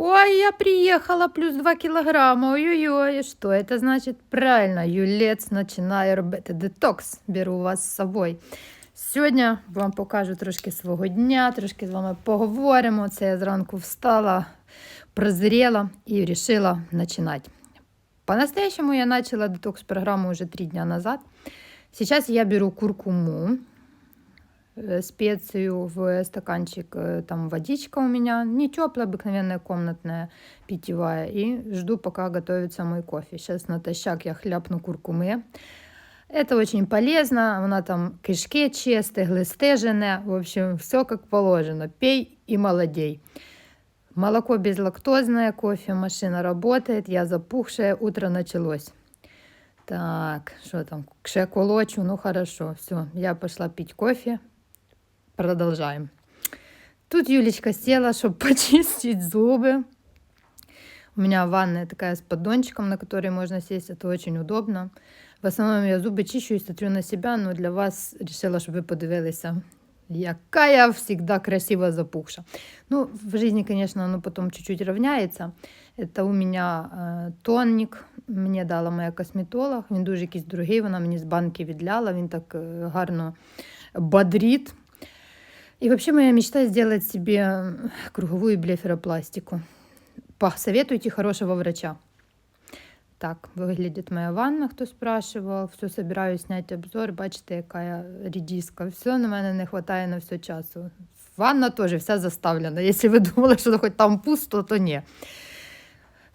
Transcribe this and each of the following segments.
Ой, я приехала, плюс 2 килограмма. Ой-ой-ой, что это значит? Правильно, юлець починає робити детокс. Беру вас з собою. Сьогодні вам покажу трошки свого дня, трошки з вами поговоримо. Це я зранку встала, прозрела и решила начинать. По-настоящему я начала детокс-программу уже три дня назад. Сейчас я беру куркуму, специю в стаканчик, э, там водичка у меня, не теплая, обыкновенная комнатная, питьевая, и жду, пока готовится мой кофе. Сейчас натощак я хляпну куркумы. Это очень полезно, она там кишки чистые, глисты жене, в общем, все как положено. Пей и молодей. Молоко безлактозное, кофе, машина работает, я запухшая, утро началось. Так, что там, ще колочу, ну хорошо, все, я пошла пить кофе, продолжаем. Тут Юлечка села, чтобы почистить зубы. У меня ванная такая с поддончиком, на который можно сесть, это очень удобно. В основном я зубы чищу и смотрю на себя, но для вас решила, щоб ви подивилися, яка я всегда красиво запухша. Ну, в жизни, конечно, оно потом чуть-чуть равняется. Это у меня э, тонник, мені дала моя косметолог, він дуже якийсь другий, вона мені з банки відляла, він так е, гарно бодрит. И вообще моя мечта сделать себе круговую блеферопластику. Посоветуйте хорошего врача. Так, выглядит моя ванна, хто спрашивал. Все, собираюсь снять обзор. Бачите, яка я рідіска. Все, на мене не вистачає на все часу. Ванна теж вся заставлена. Якщо ви думали, що хоч там пусто, то ні.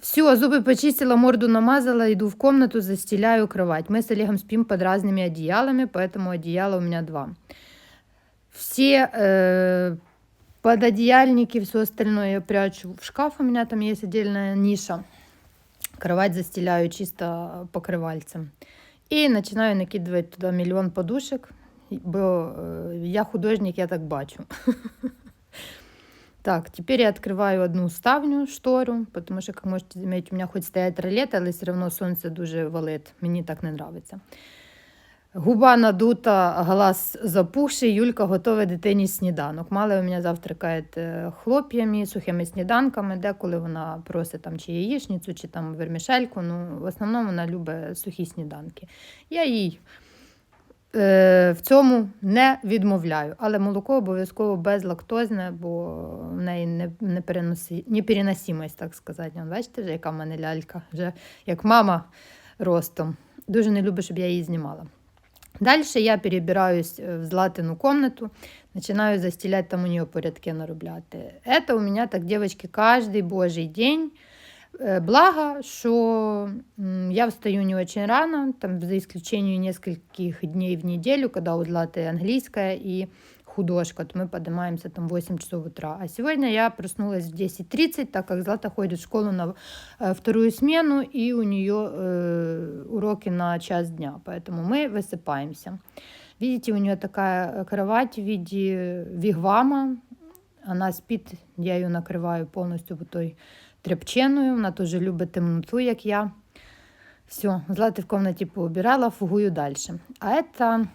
Все, зубы почистила, морду намазала, иду в комнату, застеляю кровать. Мы с Олегом спим под разными одеялами, поэтому одеяла у меня два. Все э, пододеяльники, все остальное я прячу в шкаф, у меня там есть отдельная ниша. Кровать застеляю чисто покрывальцем. И начинаю накидывать туда миллион подушек, бо э, я художник, я так бачу. Так, теперь я открываю одну ставню, штору, потому что, как можете заметить, у меня хоть стоять ролет, але все равно сонце дуже валить. Мені так не нравится. Губа надута, глаз запухший, Юлька готова дитині сніданок. Мала у мене завтракає е, хлоп'ями, сухими сніданками, деколи вона просить там чи яєчницю, чи там вермішельку. Ну, в основному вона любить сухі сніданки. Я їй е, в цьому не відмовляю, але молоко обов'язково безлактозне, бо в неї не, не переносі, непереносимость, так сказати. Бачите, вже яка в мене лялька, вже як мама ростом. Дуже не люблю, щоб я її знімала. Дальше я перебираюсь э, в Златину комнату, начинаю застелять там у нее порядки наробляти. Это у меня так, девочки, каждый божий день. Э, Благо, что м, я встаю не очень рано, там, за исключением нескольких дней в неделю, когда у Златы английская и художка, то мы поднимаемся там в 8 часов утра. А сегодня я проснулась в 10.30, так как Злата ходит в школу на э, вторую смену, и у нее э, уроки на час дня, поэтому мы высыпаемся. Видите, у нее такая кровать в виде вигвама, она спит, я ее накрываю полностью вот той тряпченою, вона теж любить темноту, як я. Все, Злати в комнате поубирала, фугую дальше. А это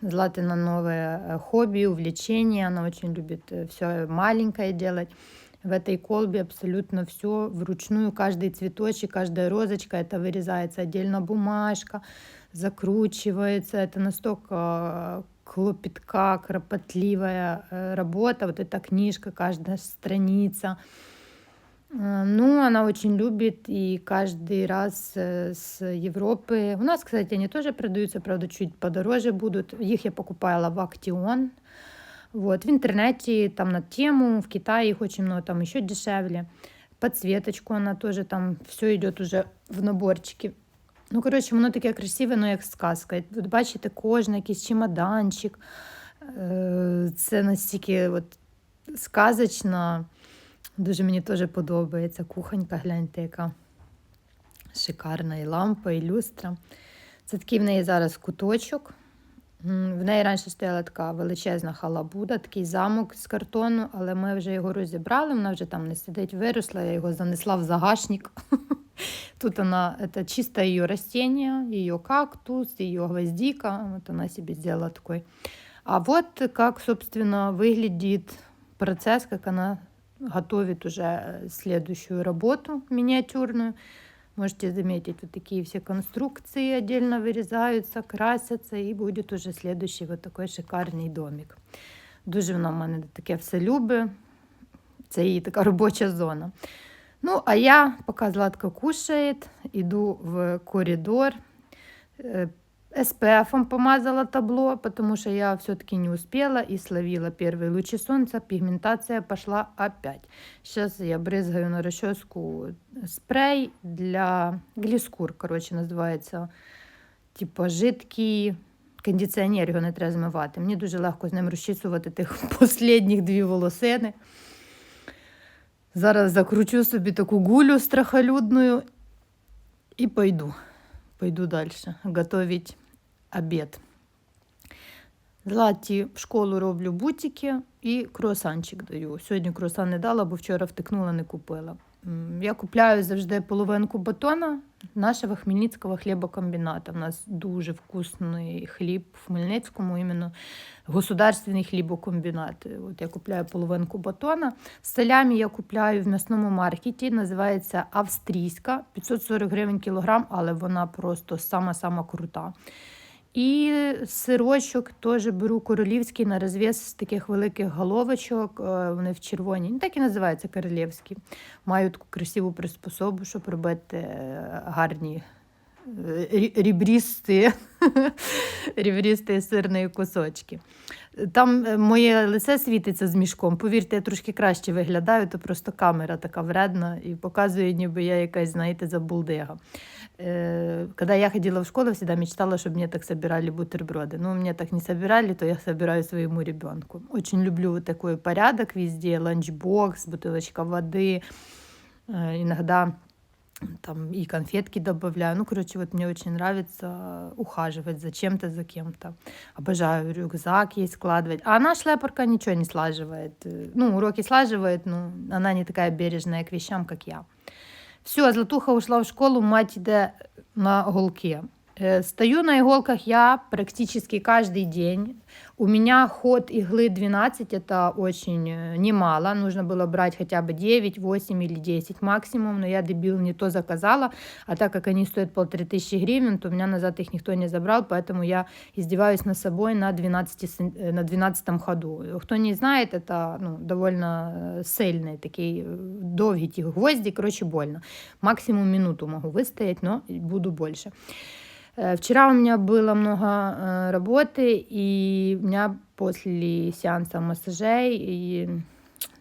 миниатюрки Златина новое э, хобби, увлечение. Она очень любит все маленькое делать. В этой колбе абсолютно все вручную, каждый цветочек, каждая розочка, это вырезается отдельно бумажка, закручивается. Это настолько клопетка, кропотливая э, работа. Вот эта книжка, каждая страница. Э, Ну, она очень любит и каждый раз э, с Европы. У нас, кстати, они тоже продаются, правда, чуть подороже будут. Их я покупала в Актион. Вот, в интернете, там на тему, в Китае их очень много, там еще дешевле. Подсветочку она тоже там, все идет уже в наборчике. Ну, коротше, воно таке красиве, ну як сказка. І От бачите, кожен якийсь чемоданчик. Е, Це настільки от сказочно. Дуже мені теж подобається. Кухонька, гляньте, яка шикарна і лампа, і люстра. Це такий в неї зараз куточок. В неї раніше стояла така величезна халабуда, такий замок з картону, але ми вже його розібрали, вона вже там не сидить, виросла, я його занесла в загашник. Тут она, это чисто ее растение, ее кактус, ее гвоздика. Вот она себе сделала такой. А вот как, собственно, выглядит процесс, как она готовит уже э, следующую работу миниатюрную. Можете заметить, вот такие все конструкции отдельно вырезаются, красятся, и будет уже следующий вот такой шикарний домик. Дуже вона в мене таке все любить. Це її така робоча зона. Ну, а я, пока Златка кушает, иду в коридор. Э, SPF помазала табло, потому что я все-таки не успела и словила первые лучи солнца. Пигментация пошла опять. Сейчас я брызгаю на расческу спрей для глискур, короче, називається. Типа жидкий кондиціонер, його не треба змивати. Мені дуже легко з ним розчісувати тих останніх дві волосини. Зараз закручу собі таку гулю страхолюдную і пойду. Пойду дальше готовить обід. Златі в школу роблю бутики і круасанчик даю. Сьогодні круасан не дала, бо вчора втикнула, не купила. Я купляю завжди половинку батона нашого Хмельницького хлібокомбіната. У нас дуже вкусний хліб в Хмельницькому, іменно государственний хлібокомбінат. От я купляю половинку батона. Салямі я купляю в м'ясному маркеті, називається австрійська, 540 гривень кілограм, але вона просто сама-сама крута. І сирочок теж беру королівський на розв'яз з таких великих головочок. е, Вони в червоні. Ну, так і називаються королівські. Маю таку красиву приспособу, щоб робити е, гарні рібрісті, рібрісті сирні кусочки. Там е, моє лице світиться з мішком. Повірте, я трошки краще виглядаю, то просто камера така вредна і показує, ніби я якась, знаєте, забулдига. Э, Когда я ходила в школу, всегда мечтала, чтобы мне так собирали бутерброды. Но мне так не собирали, то я собираю своему ребенку. Очень люблю вот такой порядок везде, ланчбокс, бутылочка воды, Э, иногда там и конфетки добавляю. Ну, короче, вот мне очень нравится ухаживать за чем-то, за кем-то. Обожаю рюкзак ей складывать. А она шляпарка ничего не слаживает. Ну, уроки слаживает, но она не такая бережная к вещам, как я. Все, Златуха ушла в школу, мать йде на голки. Э, Стою на иголках я практически каждый день. У меня ход иглы 12, это очень э, немало. Нужно было брать хотя бы 9, 8 или 10 максимум, но я дебил не то заказала. А так как они стоят полторы тысячи гривен, то у меня назад их никто не забрал, поэтому я издеваюсь над собой на 12, сен- э, на 12 ходу. Кто не знает, это ну, довольно э, сильный, такий э, довгий ті гвозді, короче, больно. Максимум минуту могу выстоять, но буду больше. Э, Вчера у меня было много э, работы, и у меня после сеанса массажей и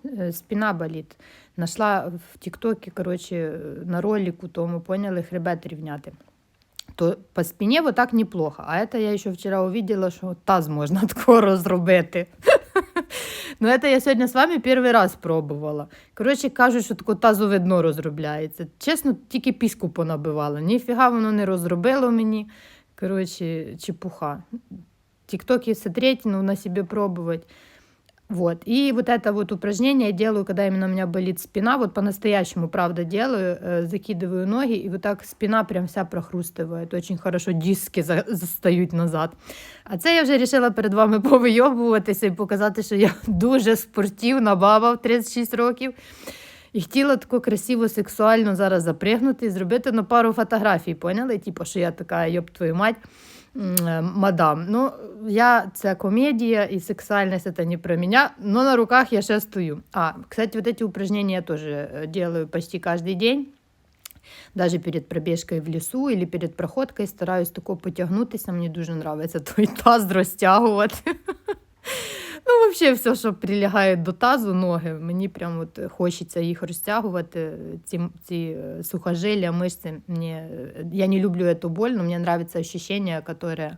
э, спина болит. Нашла в ТикТоке, короче, э, на ролику тому, поняли, хребет рівняти. То по спине вот так неплохо. А это я еще вчера увидела, что таз можна такого зробити. Ну, это я сьогодні з вами перший раз пробувала. Коротше, кажуть, що таке тазове дно розробляється. Чесно, тільки піску понабивала. Ніфіга воно не розробило мені. Коротше, чепуха. Тиктоки смотреть, ну, на себе пробовать. Вот. И вот это вот упражнение я делаю, когда именно у меня болит спина. Вот по-настоящему, правда, делаю. Э, закидываю ноги, и вот так спина прям вся прохрустывает. Очень хорошо диски за- застають назад. А це я вже вирішила перед вами повийобуватися і показати, що я дуже спортивна баба в 36 років. І хотіла таку красиво, сексуально зараз запригнути і зробити на пару фотографій, поняли? Типу, що я така, йоб твою мать, м, е, мадам. Ну, я, це комедія і сексуальність це не про мене, но на руках я ще стою. А, кстати, вот эти упражнения я тоже э, делаю почти каждый день. Даже перед пробіжкою в лісу или перед проходкою стараюсь тако потягнутися. Мені дуже подобається той таз розтягувати. Ну, взагалі, все, що прилягає до тазу, ноги, мені прям от хочеться їх розтягувати. Ці, ці е, сухожилля, мышцы. Мне, я не люблю эту боль, но мне нравится ощущение, которое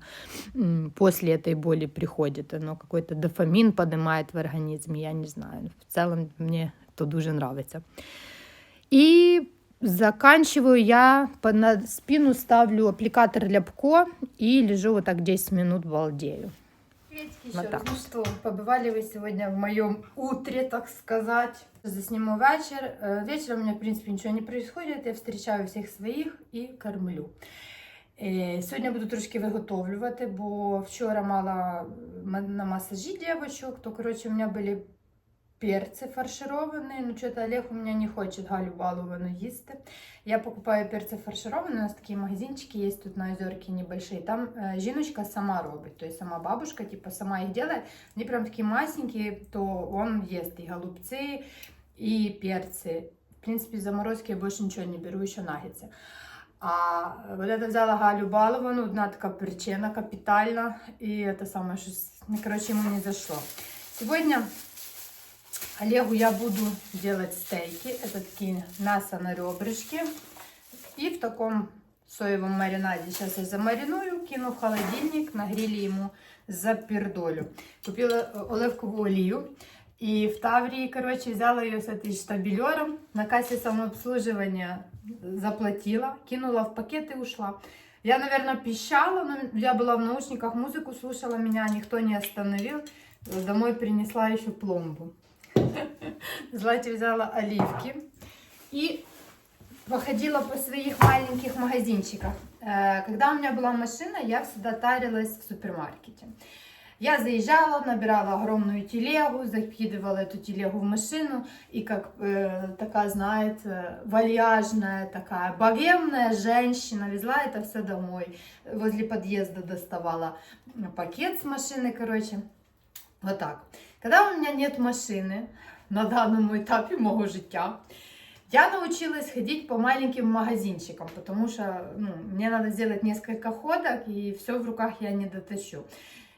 м, после этой боли приходит. Оно какой-то дофамин поднимает в организме, я не знаю. В целом мне то дуже нравится. И заканчиваю я, по- на спину ставлю аппликатор для ПКО и лежу вот так 10 минут балдею. Приветики Вот еще так. раз. Ну что, побывали вы сегодня в моем утре, так сказать. Засниму вечер. Э, Вечером у меня, в принципе, ничего не происходит. Я встречаю всіх своїх і кормлю. Е, Сьогодні буду трошки виготовлювати, бо вчора мала м- на масажі дівчинок, то, коротше, у мене були перцы фаршированные. Ну, что-то Олег у меня не хочет Галю балованную їсти. Я покупаю перцы фаршированные. У нас такие магазинчики есть тут на озерке небольшие. Там э, жіночка сама робить, то есть сама бабушка, типа, сама их делает. Они прям такие масенькие, то он ест и голубцы, и перцы. В принципе, из заморозки я больше ничего не беру, еще наггетсы. А вот это взяла Галю баловану, одна такая причина капитальна, и это самое, что, ну, короче, ему не зашло. Сегодня Олегу я буду делать стейки, это такие мясо на ребрышке, и в таком соевом маринаде. Сейчас я замариную, кину в холодильник, на гриле ему запердолю. Купила э, оливкову олію. И в Таврии, короче, взяла ее с этой штабелером, на кассе самообслуживания заплатила, кинула в пакет и ушла. Я, наверное, пищала, но я была в наушниках, музыку слушала, меня никто не остановил. Домой принесла еще пломбу. Злате взяла оливки и походила по своих маленьких магазинчиках. Э, Когда у меня была машина, я всегда тарилась в супермаркете. Я заезжала, набирала огромную телегу, закидывала эту телегу в машину, и как э, такая, знаете, вальяжная, такая богемная женщина везла это все домой. Возле подъезда доставала пакет с машины, короче. Вот так. Когда у меня нет машины на данном этапе моего життя, я научилась ходить по маленьким магазинчикам, потому что ну, мне надо сделать несколько ходок, и все в руках я не дотащу.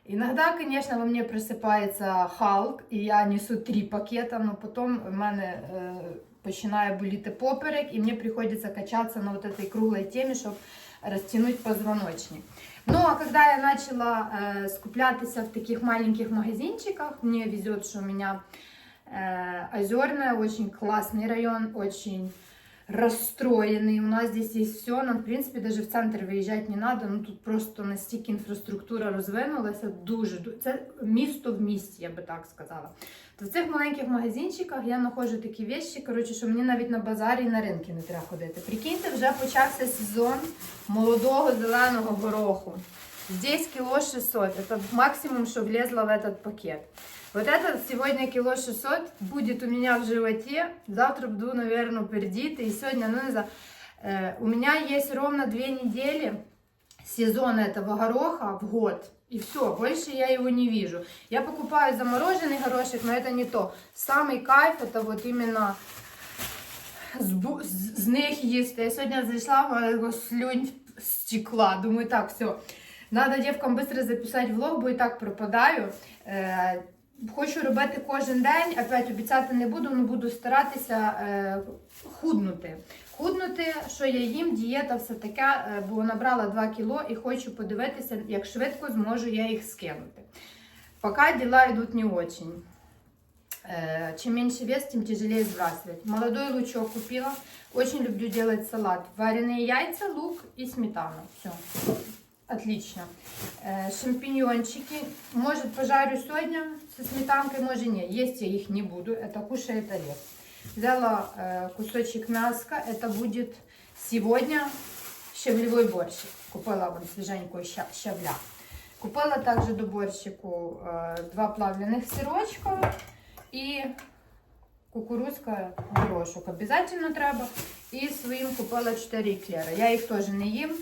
Иногда, конечно, во мне просипається Халк, і я несу три пакета, но потом в мене е, починає боліти поперек, і мені приходится качаться на вот этой круглой теме, щоб растянуть позвоночник. Ну, а когда я начала э, скуплятися в таких маленьких магазинчиках, мне везет, что у меня э, Озерная, очень классный район, очень расстроенный. У нас здесь есть все, нам, в принципе, даже в центр виїжджати не надо. Ну тут просто настільки інфраструктура розвинулася, дуже ду- це місто в місті, я би так сказала. То в цих маленьких магазинчиках я знаходжу такі вещі, коротше, що мені навіть на базарі і на ринки не треба ходити. Прикиньте, вже почався сезон молодого зеленого гороху. Здесь кило 600. Это максимум, что влезло в этот пакет. Вот это сегодня кило 600 будет у меня в животе. Завтра буду, наверное, пердит. И сегодня, ну, не знаю, э, у меня есть ровно две недели сезона этого гороха в год. И все, больше я его не вижу. Я покупаю замороженный горошек, но это не то. Самый кайф это вот именно з, бу- з, з них їсти. Я сьогодні зайшла, в мене його слюнь стекла. Думаю, так, все. Надо дівкам швидко записати влог, бо і так пропадаю. Е, хочу робити кожен день, опять обіцяти не буду, але буду старатися е, худнути. Худнути, що я їм, дієта, все таке, е, бо набрала 2 кіло і хочу подивитися, як швидко зможу я їх скинути. Поки діла йдуть не очень. Э, Чем меньше вес, тем тяжелее сбрасывать. Молодой лучок купила. Очень люблю делать салат. Вареные яйца, лук и сметана. Все. Отлично. Э, Шампиньончики. Может, пожарю сегодня со сметанкой, может, нет. Есть я их не буду. Это кушает Олег. Взяла э, кусочек мяска. Это будет сегодня щавлевой борщик. Купила вон свеженькую ща- щавля. Купила также до борщику э, два плавленых сырочка і кукурузка горошок. Обязательно треба. І своїм купила 4 еклера. Я їх теж не їм.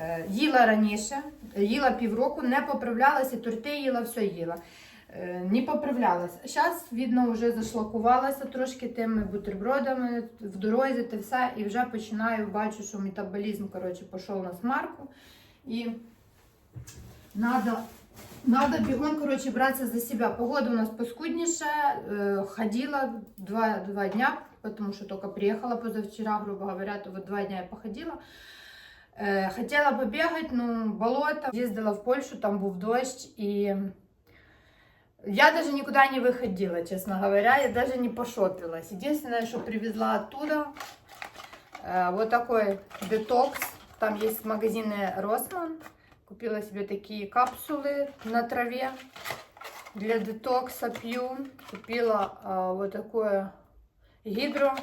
Е, Їла раніше, їла півроку, не поправлялася, торти їла, все їла. Е, Не поправлялася. Зараз, видно, вже зашлакувалася трошки тими бутербродами в дорозі та все. І вже починаю, бачу, що метаболізм коротше, пішов на смарку. І надо бегом, короче, браться за себя. Погода у нас поскуднейшая. Э, ходила два, два дня, потому что только приехала позавчера, грубо говоря, то два дня я походила. Э, хотела побегать, но болото. Ездила в Польшу, там был дождь, и я даже никуда не выходила, честно говоря, я даже не пошопилась. Единственное, что привезла оттуда, э, вот такой детокс. Там есть магазины Росман. Купила себе такие капсулы на траве для детокса пью. Купила а, вот такое гидро.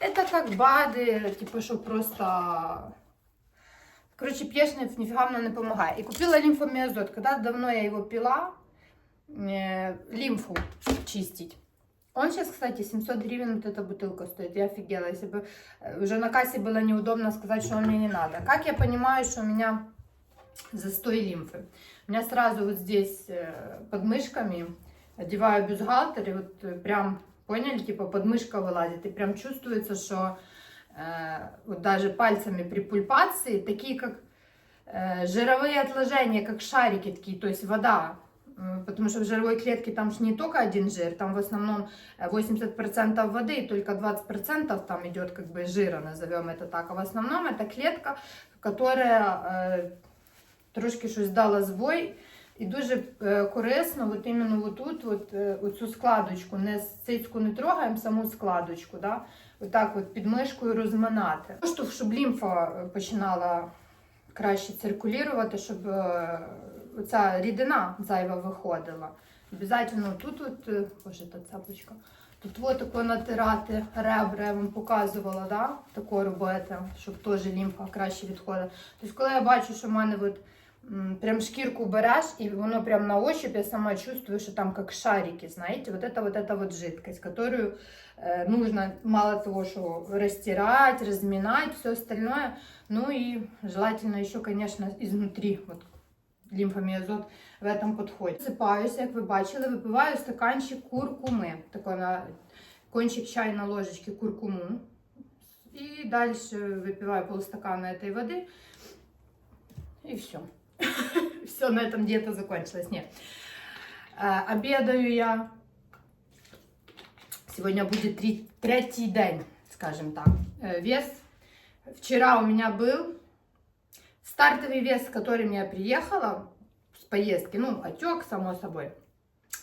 Это как БАДы, типа, что просто... Короче, пьешь, ни- нифига мне не помогает. И купила лимфомиазот. Когда давно я его пила, э, лимфу чистить. Он сейчас, кстати, 700 гривен вот эта бутылка стоит. Я офигела. Если бы э, уже на кассе было неудобно сказать, что он мне не надо. Как я понимаю, что у меня застой лимфы? У меня сразу вот здесь э, под мышками одеваю бюстгальтер, и вот э, прям, поняли, типа подмышка вылазит, и прям чувствуется, что э, вот даже пальцами при пульпации, такие как э, жировые отложения, как шарики такие, то есть вода. М, Потому что в жировой клетке там же не только один жир, там в основном э, 80% воды, и только 20% там идет как бы жира, назовем это так. А в основном это клетка, которая е, трошки щось дала збой. і дуже е, корисно, от іменно отут, от, е, оцю складочку, не цицьку не трогаємо, саму складочку, да? отак от під мишкою розминати. Просто, щоб лімфа е, починала краще циркулювати, щоб оця рідина зайва виходила. Обязательно тут, от, боже, та цапочка. Тут от натирати ребра, я вам показувала, да? тако робити, щоб теж лімфа краще відходила. Тобто, коли я бачу, що в мене от, прям шкірку береш, і воно прям на ощупь, я сама чувствую, що там как шарики, знаете, вот это вот эта вот жидкость, которую э, нужно мало того, что растирать, разминать, все остальное, ну и желательно еще, конечно, изнутри, вот лимфомиозот в этом подходит. Сипаюся, як ви бачили, випиваю стаканчик куркуми, такой на кончик чайной ложечки куркуму. И дальше выпиваю полстакана этой воды. И все. Все, на этом диета закончилась. Нет. Э, Обедаю я. Сегодня будет три- третий день, скажем так. Э, Вес вчера у меня был стартовый вес, с которым я приехала с поездки, ну, отек, само собой,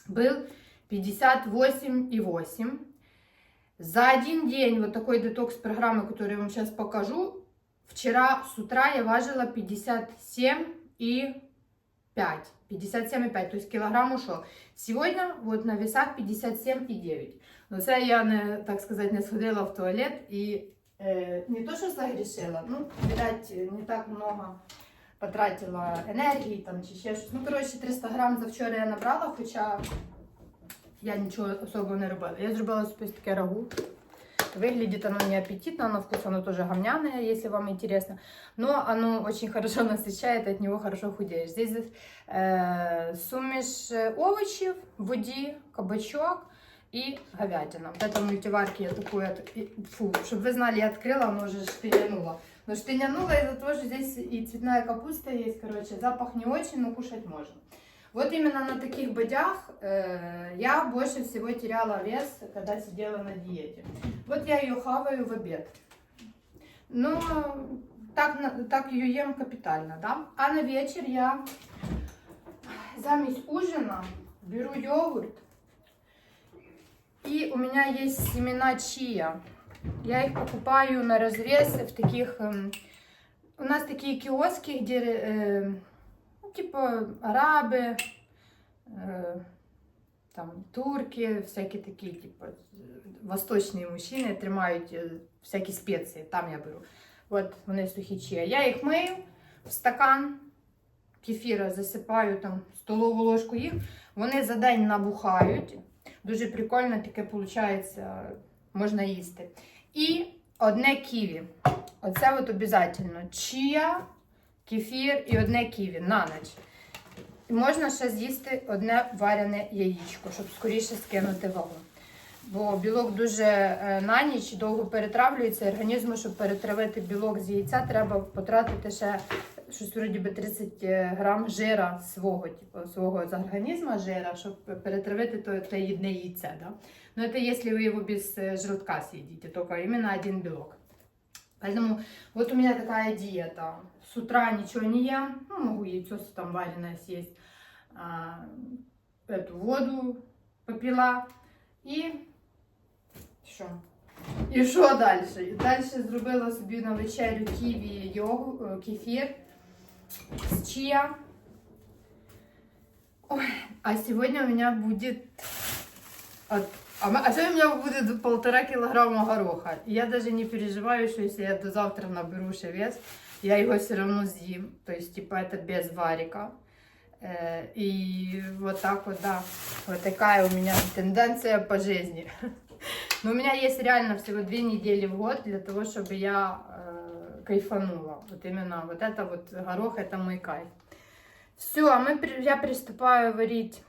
был 58,8. За один день вот такой детокс программы, которую я вам сейчас покажу, вчера с утра я важила 57 и 5. 57,5, то есть килограмм ушел. Сегодня вот на весах 57,9. Но це я не, так сказать, не сходила в туалет і е, не то, що загрішила, ну, видать, не так много потратила енергії там чи ще щось. Ну, коротше, 300 грам за вчора я набрала, хоча я нічого особо не робила. Я зробила собі таке рагу. Выглядит оно не аппетитно, на вкус оно тоже говняное, если вам интересно. Но оно очень хорошо насыщает, от него хорошо худеешь. Здесь э, сумеш э, овощів, воді, кабачок и говядина. Вот это в мультиварке я такую, от- и- фу, чтобы вы знали, я открыла, оно уже штырянуло. Но штырянуло из-за того, что здесь и цветная капуста есть, короче, запах не очень, но кушать можно. Вот именно на таких бодях э, я больше всего теряла вес, когда сидела на диете. Вот я ее хаваю в обед. Но так, так ее ем капитально, да? А на вечер я замість ужина беру йогурт. И у меня есть семена чия. Я их покупаю на развес в таких... эм, у нас такие киоски, где э, ну, типа арабы, э, там турки, всякие такие, типа э, восточные мужчины тримають е, всякі спеції, там я беру. От вони сухі чия. Я їх мию в стакан кефіра, засипаю там столову ложку їх. Вони за день набухають. Дуже прикольно таке виходить, можна їсти. І одне ківі. Оце от обов'язково. Чия, кефір і одне ківі на ніч. І можна ще з'їсти одне варене яєчко, щоб скоріше скинути вагу. Бо білок дуже е, на ніч довго перетравлюється. і Організму, щоб перетравити білок з яйця, треба потратити ще щось вроді би 30 грам жира свого, типу, свого з організму жира, щоб перетравити то, те одне яйце. Да? Но это если вы его без э, желтка съедите, только именно один белок. Поэтому вот у меня такая диета. С утра ничего не ем, ну, могу яйцо там вареное съесть, а, эту воду попила и що? І що далі? Далі зробила собі на вечерю ківі йогу, е, кефір з чия. Ой, а сегодня у меня будет... от- А, м- а сегодня у меня будет полтора килограмма гороха. И я даже не переживаю, что если я до завтра наберу ще вес, я его все равно съем. То есть, типа, это без варика. Э, И вот так вот, да, вот такая у меня тенденция по жизни. Но у меня есть реально всего две недели в год для того, чтобы я э, кайфанула. Вот именно вот это вот горох, это мой кайф. Все, а мы, при- я приступаю варить э,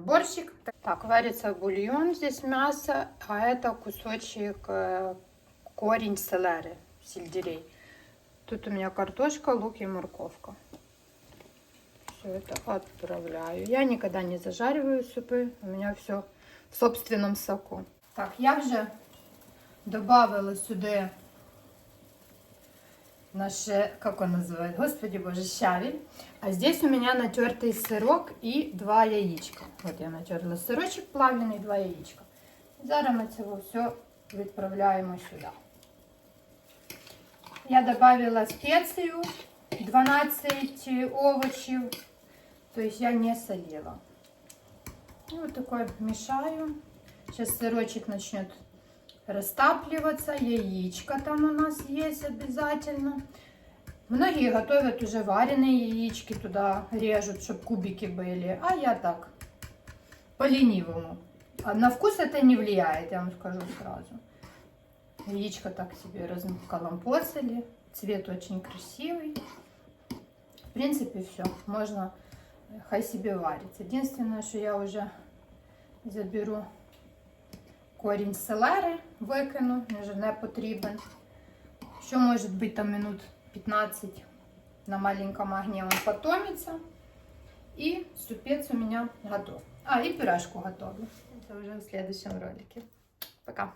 борщик. Так, варится бульон, здесь мясо, а это кусочек э, корень селери, сельдерей. Тут у меня картошка, лук и морковка. Все это отправляю. Я никогда не зажариваю супы, у меня все в собственном соку. Так, я вже добавила сюди наше, как он называет, господи боже, щавель. А здесь у меня натертый сырок и два яичка. Вот я натерла сирочок плавлений, два яичка. Зараз ми це все відправляємо сюди. Я добавила специю 12 овощів, то есть я не солила. И вот такой мешаю. Сейчас сырочек начнет растапливаться. Яичко там у нас есть обязательно. Многие готовят уже вареные яички, туда режут, чтобы кубики были. А я так, по-ленивому. А на вкус это не влияет, я вам скажу сразу. Яичко так себе расколомпоцали. Цвет очень красивый. В принципе, все. Можно хай себе варится. Единственное, что я уже заберу корінь селери, викину, він вже не потрібен. Що може бути там минут 15 на маленьком огне он потомится. И супец у меня готов. А, и пюрешку готовлю. Это уже в следующем ролике. Пока.